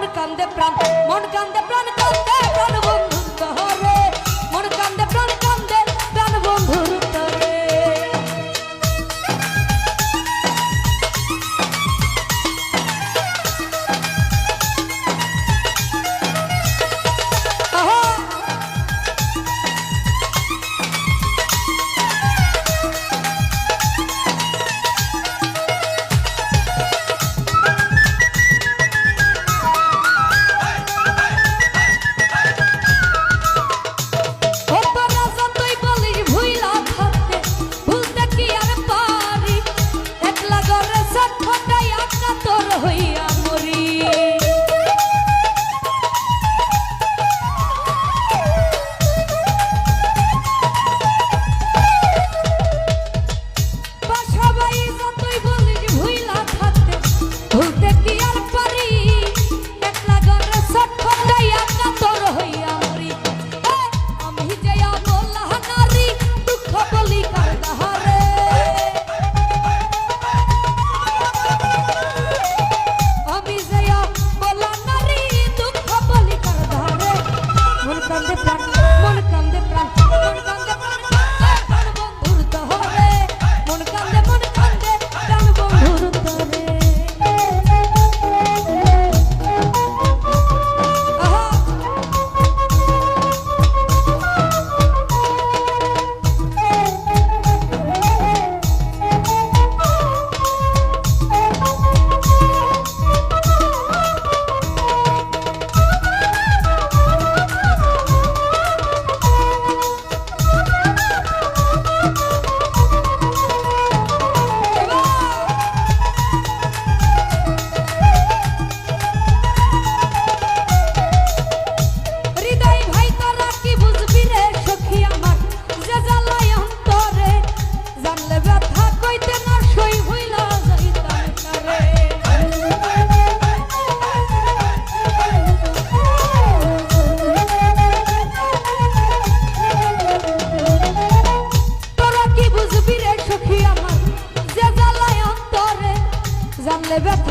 মন কান্দে প্রাণ মন কান্দে প্রাণ that